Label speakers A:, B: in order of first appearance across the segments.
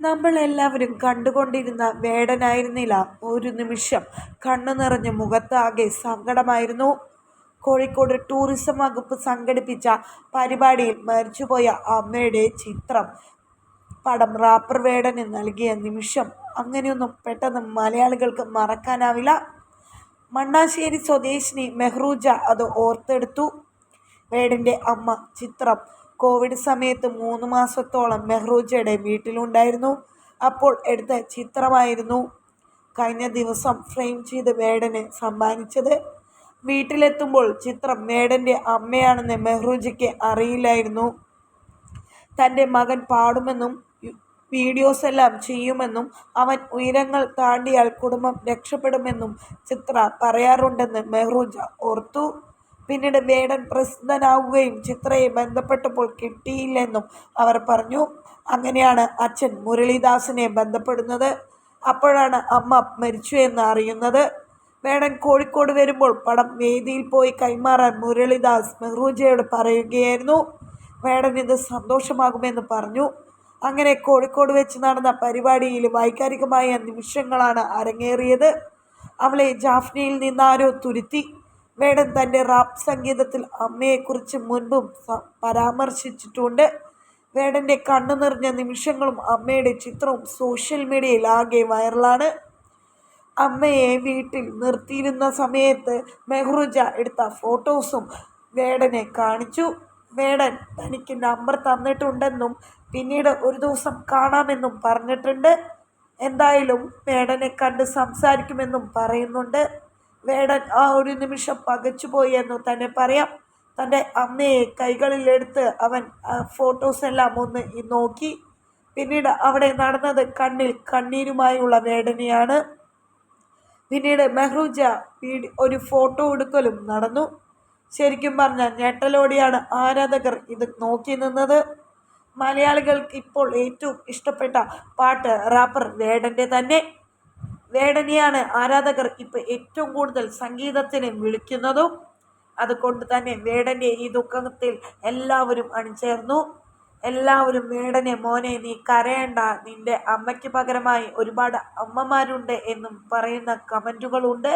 A: നമ്മൾ എല്ലാവരും കണ്ടുകൊണ്ടിരുന്ന വേടനായിരുന്നില്ല. ഒരു നിമിഷം കണ്ണു നിറഞ്ഞ് മുഖത്താകെ സങ്കടമായിരുന്നു. കോഴിക്കോട് ടൂറിസം വകുപ്പ് സംഘടിപ്പിച്ച പരിപാടിയിൽ മരിച്ചുപോയ അമ്മയുടെ ചിത്രം പടം റാപ്പർ വേടന് നൽകിയ നിമിഷം. അങ്ങനെയൊന്നും പെട്ടെന്ന് മലയാളികൾക്ക് മറക്കാനാവില്ല. മണ്ണാശ്ശേരി സ്വദേശിനി മെഹ്റൂജ അത് ഓർത്തെടുത്തു. വേടിന്റെ അമ്മ ചിത്രം. കോവിഡ് സമയത്ത് മൂന്ന് മാസത്തോളം മെഹ്റൂജയുടെ വീട്ടിലുണ്ടായിരുന്നു. അപ്പോൾ എടുത്ത ചിത്രമായിരുന്നു കഴിഞ്ഞ ദിവസം ഫ്രെയിം ചെയ്ത് മേഡന് സമ്മാനിച്ചത്. വീട്ടിലെത്തുമ്പോൾ ചിത്രം മേഡന്റെ അമ്മയാണെന്ന് മെഹ്റൂജയ്ക്ക് അറിയില്ലായിരുന്നു. തന്റെ മകൻ പാടുമെന്നും വീഡിയോസ് എല്ലാം ചെയ്യുമെന്നും അവൻ ഉയരങ്ങൾ താണ്ടിയാൽ കുടുംബം രക്ഷപ്പെടുമെന്നും ചിത്ര പറയാറുണ്ടെന്ന് മെഹ്റൂജ ഓർത്തു. പിന്നീട് വേടൻ പ്രസിദ്ധനാവുകയും ചിത്രയെ ബന്ധപ്പെട്ടപ്പോൾ കിട്ടിയില്ലെന്നും അവർ പറഞ്ഞു. അങ്ങനെയാണ് അച്ഛൻ മുരളീദാസിനെ ബന്ധപ്പെടുന്നത്. അപ്പോഴാണ് അമ്മ മരിച്ചു എന്ന് അറിയുന്നത്. വേടൻ കോഴിക്കോട് വരുമ്പോൾ പടം വേദിയിൽ പോയി കൈമാറാൻ മുരളിദാസ് മെഹ്റൂജയോട് പറയുകയായിരുന്നു. വേടൻ ഇത് സന്തോഷമാകുമെന്ന് പറഞ്ഞു. അങ്ങനെ കോഴിക്കോട് വെച്ച് നടന്ന പരിപാടിയിൽ വൈകാരികമായ നിമിഷങ്ങളാണ് അരങ്ങേറിയത്. അവളെ ജാഫ്നയിൽ നിന്നാരോ തുരുത്തി. വേടൻ തന്റെ റാപ്പ് സംഗീതത്തിൽ അമ്മയെക്കുറിച്ച് മുൻപും പരാമർശിച്ചിട്ടുണ്ട്. വേടന്റെ കണ്ണു നിറഞ്ഞ നിമിഷങ്ങളും അമ്മയുടെ ചിത്രവും സോഷ്യൽ മീഡിയയിൽ ആകെ വൈറലാണ്. അമ്മയെ വീട്ടിൽ നിർത്തിയിരുന്ന സമയത്ത് മെഹ്റുജ എടുത്ത ഫോട്ടോസും വേടനെ കാണിച്ചു. വേടൻ തനിക്ക് നമ്പർ തന്നിട്ടുണ്ടെന്നും പിന്നീട് ഒരു ദിവസം കാണാമെന്നും പറഞ്ഞിട്ടുണ്ട്. എന്തായാലും വേടനെ കണ്ട് സംസാരിക്കുമെന്നും പറയുന്നുണ്ട്. വേടൻ ആ ഒരു നിമിഷം പകച്ചുപോയി എന്ന് തന്നെ പറയാം. തന്റെ അമ്മയെ കൈകളിലെടുത്ത് അവൻ ഫോട്ടോസ് എല്ലാം ഒന്ന് നോക്കി. പിന്നീട് അവിടെ നടന്നത് കണ്ണിൽ കണ്ണീരുമായുള്ള വേദനയാണ് പിന്നീട് മെഹ്റൂജ ഒരു ഫോട്ടോ എടുക്കലും നടന്നു. ശരിക്കും പറഞ്ഞാൽ ഞെട്ടലോടെയാണ് ആരാധകർ ഇത് നോക്കി നിന്നത്. മലയാളികൾക്ക് ഇപ്പോൾ ഏറ്റവും ഇഷ്ടപ്പെട്ട പാട്ട് റാപ്പർ വേടന്റെ തന്നെ. വേടനെയാണ് ആരാധകർ ഇപ്പോൾ ഏറ്റവും കൂടുതൽ സംഗീതത്തിന് വിളിക്കുന്നതും. അതുകൊണ്ട് തന്നെ വേടന്റെ ഈ ദുഃഖത്തിൽ എല്ലാവരും അണിചേർന്നു. എല്ലാവരും വേടനെ മോനെ നീ കരയണ്ട. നിന്റെ അമ്മയ്ക്ക് പകരമായി ഒരുപാട് അമ്മമാരുണ്ട് എന്നും പറയുന്ന കമന്റുകളുണ്ട്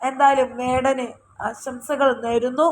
A: എന്തായാലും വേടന് ആശംസകൾ നേരുന്നു.